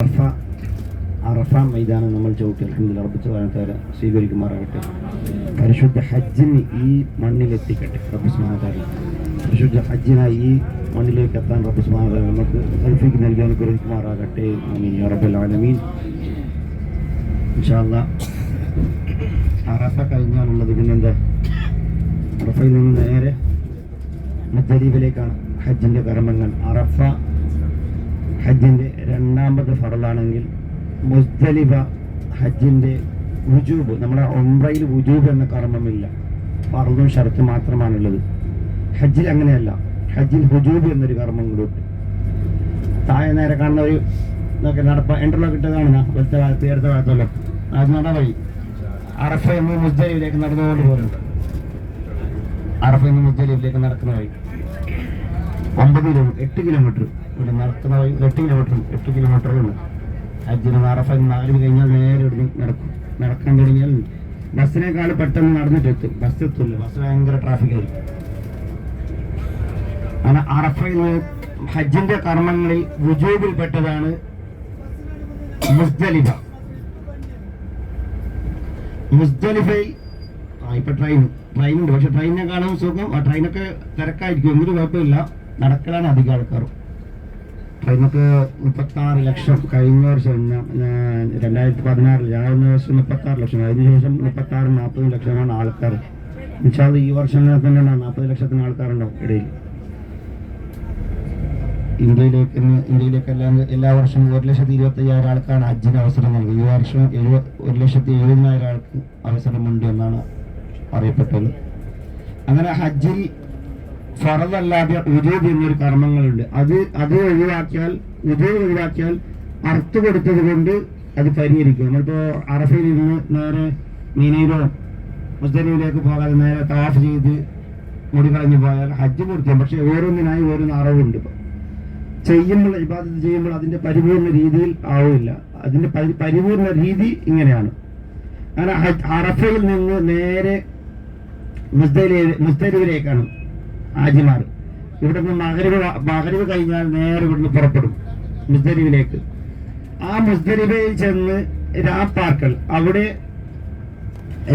അറഫ അറഫ മൈതാനം നമ്മൾ അലഹമില്ല റബ്ബിച്ച് വാഴത്താര സ്വീകരിക്കുമാറാകട്ടെ. പരിശുദ്ധ ഹജ്ജിന് ഈ മണ്ണിലെത്തിക്കട്ടെ റബ്ബ് സ്മാതാരി പരിശുദ്ധ ഹജ്ജിനായി ഈ മണ്ണിലേക്ക് എത്താൻ റബ്ബ് സ്മാതാരി നമുക്ക് അൽഫിക്ക് നൽകി അനുഗ്രഹിക്കുമാറാകട്ടെ അറബലാലമീൻ യാ റബ്ബൽ ആലമീൻ. ഇൻഷാ അല്ലാ അറഫ കഴിഞ്ഞാലുള്ളത് പിന്നെന്താ? അറഫയിൽ നിന്ന് നേരെ മുദ്ദലീബിലേക്കാണ് ഹജ്ജിന്റെ കർമ്മങ്ങൾ അറഫ ഹജ്ജിന്റെ രണ്ടാമത് ഫറലാണെങ്കിൽ മുസ്ദലിഫ ഹജ്ജിന്റെ വുജൂബ് നമ്മുടെ ഒമ്രയിൽ വുജൂബ് എന്ന കർമ്മമില്ല. ഫറലും ഷർത്ത് മാത്രമാണുള്ളത്. ഹജ്ജിൽ അങ്ങനെയല്ല. ഹജ്ജിൽ ഹുജൂബ് എന്നൊരു കർമ്മം കൂടെ താഴെ നേരെ കാണുന്ന ഒരു ഇതൊക്കെ നടപ്പ കിട്ടത് കാണുന്ന? വലത്തെ കാലത്ത് ഇടത്ത കാലത്തല്ലോ അത് നട വഴി അറഫ എന്ന് മുസ്ദലിഫിലേക്ക് നടന്നുകൊണ്ട് പോകുന്നുണ്ട് അറഫ എന്ന് മുസ്ദലിഫിലേക്ക് നടക്കുന്ന വഴി. ഒമ്പത് കിലോമീറ്റർ എട്ട് കിലോമീറ്റർ. ഇവിടെ നടക്കുന്ന എട്ട് കിലോമീറ്റർ എട്ട് കിലോമീറ്ററുണ്ട് അജ്ജിന് അറഫ നാല് കഴിഞ്ഞാൽ നേരെ ഇവിടെ നടക്കും. നടക്കാൻ തുടങ്ങിയാൽ ബസ്സിനേക്കാൾ പെട്ടെന്ന് നടന്നിട്ട് എത്തും. ബസ് എത്തില്ല ബസ് ഭയങ്കര ട്രാഫിക് ആയിരിക്കും. അങ്ങനെ അറഫയിൽ ഹജ്ജിന്റെ കർമ്മങ്ങളിൽ വുജൂബിൽപ്പെട്ടതാണ് മുസ്ദലിഫ. മുസ്ദലിഫയിൽ ആ ഇപ്പൊ ട്രെയിൻ ട്രെയിനുണ്ട് പക്ഷെ ട്രെയിനിനെക്കാളും സുഖം. ആ ട്രെയിനൊക്കെ തിരക്കായിരിക്കും. എന്തൊരു കുഴപ്പമില്ല. നടക്കലാണ് അധികം ആൾക്കാരും. ട്രെയിനൊക്കെ മുപ്പത്തി ആറ് ലക്ഷം കഴിഞ്ഞ വർഷം രണ്ടായിരത്തി പതിനാറിൽ ഞാൻ വർഷം മുപ്പത്തി ആറ് ലക്ഷം അതിന് ശേഷം മുപ്പത്തി ആറ് നാൽപ്പത് ലക്ഷമാണ് ആൾക്കാർ. എന്നുവെച്ചാൽ ഈ വർഷം തന്നെ നാൽപ്പത് ലക്ഷത്തിന് ആൾക്കാരുണ്ടാവും ഇടയിൽ. ഇന്ത്യയിലേക്ക് ഇന്ത്യയിലേക്ക് എല്ലാം എല്ലാ വർഷവും ഒരു ലക്ഷത്തി ഇരുപത്തി അയ്യായിരം ആൾക്കാണ് ഹജ്ജിന് അവസരം നൽകുന്നത്. ഈ വർഷം എഴുപ ഒരു ലക്ഷത്തി എഴുപതിനായിരം ആൾക്ക് അവസരമുണ്ട് എന്നാണ് അറിയപ്പെട്ടത്. അങ്ങനെ ഹജ്ജിൽ ഫറദല്ലാതെ ഉജൂബ് എന്നൊരു കർമ്മങ്ങളുണ്ട്. അത് അത് ഒഴിവാക്കിയാൽ ഉജൂബ് ഒഴിവാക്കിയാൽ അർത്ഥ കൊടുത്തത് കൊണ്ട് അത് പരിഹരിക്കും. നമ്മളിപ്പോ അറഫയിൽ നിന്ന് നേരെ മീനയിലോ മുസ്തലിയിലേക്ക് പോകാതെ നേരെ താഫ് ചെയ്ത് മുടി കളഞ്ഞു പോയാൽ ഹജ്ജ് പൂർത്തിയാണ് പക്ഷെ ഓരോന്നിനായി ഓരോന്ന് അറിവുണ്ട് ഇപ്പൊ. ചെയ്യുമ്പോൾ ഇബാദത്ത് ചെയ്യുമ്പോൾ അതിന്റെ പരിപൂർണ രീതിയിൽ ആവില്ല അതിന്റെ പരി- പരിപൂർണ രീതി ഇങ്ങനെയാണ്. അങ്ങനെ അറഫയിൽ നിന്ന് നേരെ മുസ്തലി ഹാജിമാർ ഇവിടെ നിന്ന് മകരവ് മകരവ് കഴിഞ്ഞാൽ നേരെ ഇവിടുന്ന് പുറപ്പെടും മുസ്തലിവിലേക്ക് ആ മുസ്ദരിബയിൽ ചെന്ന് പാർക്കൽ അവിടെ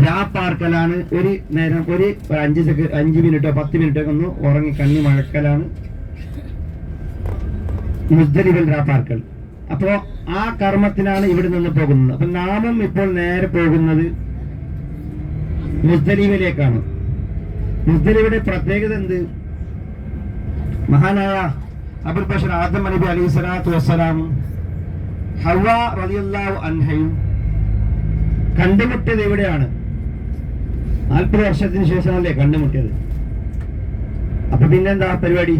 രാ പാർക്കലാണ് ഒരു നേരം ഒരു അഞ്ച് സെക്കൻഡ് അഞ്ച് മിനിറ്റോ പത്ത് മിനിറ്റോ ഒന്ന് ഉറങ്ങി കണ്ണി മഴക്കലാണ് രാ പാർക്കൽ അപ്പോ ആ കർമ്മത്തിനാണ് ഇവിടെ നിന്ന് പോകുന്നത്. അപ്പൊ നാമം ഇപ്പോൾ നേരെ പോകുന്നത് മുസ്ദലിബിലേക്കാണ് മുസ്ദലിബിയുടെ പ്രത്യേകത എന്ത്? മഹാനായ അബുൽ ബഷർ ആദം നബി അലൈഹി സ്വലാത്തു വസ്സലാം ഹവ റളിയല്ലാഹു അൻഹയും കണ്ടുമുട്ടിയത് എവിടെയാണ്? നാൽപ്പത് വർഷത്തിന് ശേഷമല്ലേ കണ്ടുമുട്ടിയത്? അപ്പൊ പിന്നെന്താ പരിപാടി?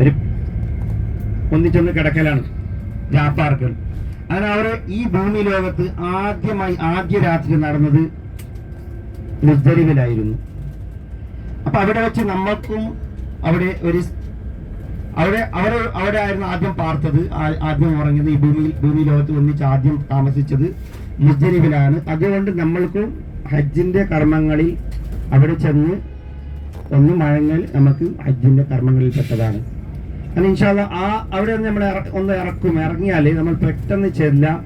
ഒരു ഒന്നിച്ചൊന്ന് കിടക്കലാണ് രാപ്പാർക്കൽ അങ്ങനെ അവരെ ഈ ഭൂമി ലോകത്ത് ആദ്യമായി ആദ്യ രാത്രി നടന്നത് മുസ്ദലിമിലായിരുന്നു അപ്പൊ അവിടെ വെച്ച് നമ്മൾക്കും അവിടെ ഒരു അവിടെ അവർ അവിടെ ആയിരുന്നു ആദ്യം പാർത്തത്. ആദ്യം ഉറങ്ങിയത് ഈ ഭൂമിയിൽ ഭൂമി ലോകത്ത് ഒന്നിച്ച് ആദ്യം താമസിച്ചത് മുസ്ദലിമിലാണ് അതുകൊണ്ട് നമ്മൾക്കും ഹജ്ജിന്റെ കർമ്മങ്ങളിൽ അവിടെ ചെന്ന് ഒന്ന് മഴങ്ങൽ നമുക്ക് ഹജ്ജിന്റെ കർമ്മങ്ങളിൽ പെട്ടതാണ്. അങ്ങനെ ഇൻഷാല്ല ആ അവിടെ നമ്മൾ ഒന്ന് ഇറക്കും. ഇറങ്ങിയാൽ നമ്മൾ പെട്ടെന്ന് ചെല്ലാം.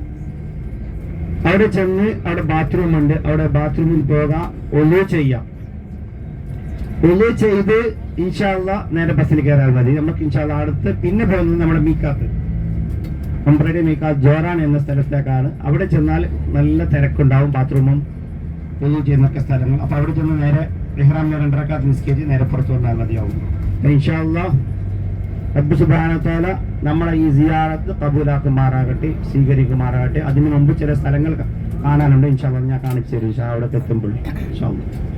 അവിടെ ചെന്ന് അവിടെ ബാത്റൂം ഉണ്ട് അവിടെ ബാത്റൂമിൽ പോകാം. ഒലു ചെയ്യാം. ഒലു ചെയ്ത് ഇൻഷാല്ല നേരെ ബസ്സിൽ കയറാൻ മതി. നമുക്ക് ഇൻഷാല്ല അടുത്ത് പിന്നെ പോകുന്നത് നമ്മുടെ മീക്കാത്ത്. ഒമ്പറയുടെ മീക്കാത്ത് ജോറാൻ എന്ന സ്ഥലത്തേക്കാണ്. അവിടെ ചെന്നാൽ നല്ല തിരക്കുണ്ടാവും ബാത്റൂമും ഒന്നും ചെയ്യുന്നൊക്കെ സ്ഥലങ്ങൾ. അപ്പൊ അവിടെ ചെന്ന് നേരെ ഇഹ്റാമിനെ രണ്ടരക്കാത്ത് നിസ്കരിച്ച് നേരെ പുറത്തു വന്നാൽ മതിയാവും. ഇൻഷാല്ല ഇൻഷാല്ലാ റബ്ബ് സുബാനത്തോല നമ്മളെ ഈ സിയാറത്ത് കബൂലാക്കുമാറാകട്ടെ സ്വീകരിക്കുമാറാകട്ടെ അതിനു മുമ്പ് ചില സ്ഥലങ്ങൾ കാണാനുണ്ട്. ഇൻഷാല്ല ഞാൻ കാണിച്ചു തരും. ഇൻഷാ അവിടെ എത്തുമ്പോൾ. ഇൻഷാ അല്ലാ.